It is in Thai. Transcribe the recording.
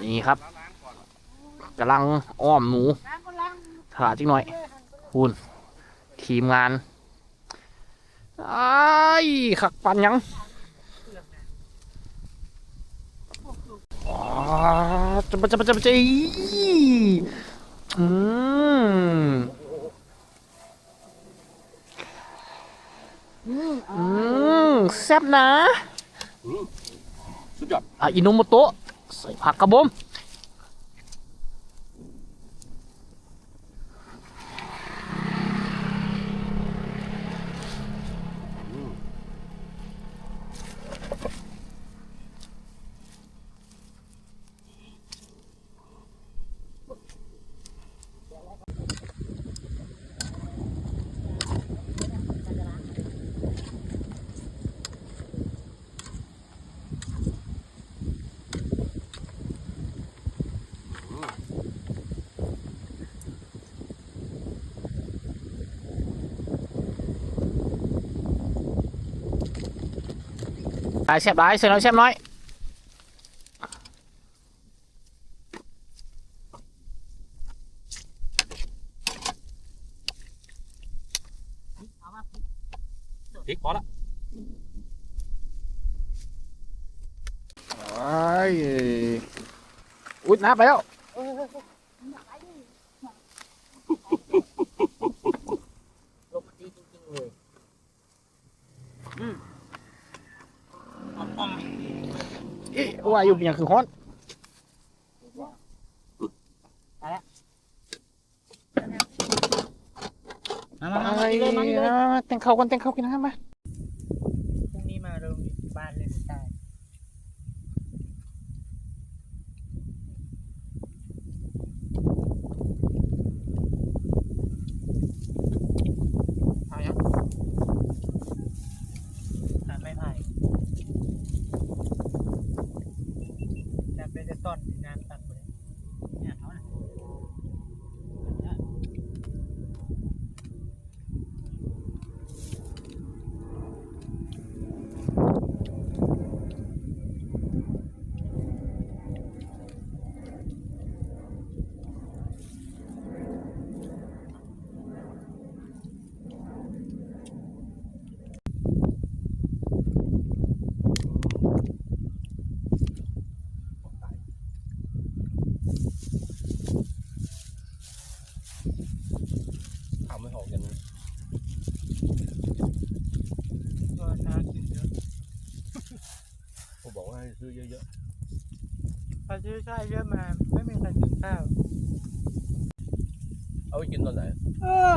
นี่ครับกำลังอ้อมหนูถ่าจิ้งหน่อยคุณทีมงานไอ้ขักปันยังอ๋อจะมาจะมาจะมาจะอีอืมอืมอืมแซ่บนะสุดยอดอะอินุโมโตะ ใส่ผักครับผม ได้แซ่บได้เสียน้อยแซ่บ เลยเอ๊ะว่าอยู่เป็นอย่างคือฮ้อนมามาอะมาไรเลยมาเลยนะแต่งข้าวกันแต่งข้าวกินน้ำมา พรุ่งนี้มาโรงบ้านเลยได้ เอายัง หาไม่ไผ่จะเป็นจะ ต้นน้ำตักไปเลยเนี่ยเขาน่ะเนี่ย ทำไม่หอมกันก็น่ากินเยอะผมบอกว่าให้ซื้อเยอะพอซื้อไส้เยอะมา ไม่มีใครกินข้าว ๆ เอาไปกินตอนไหน เออ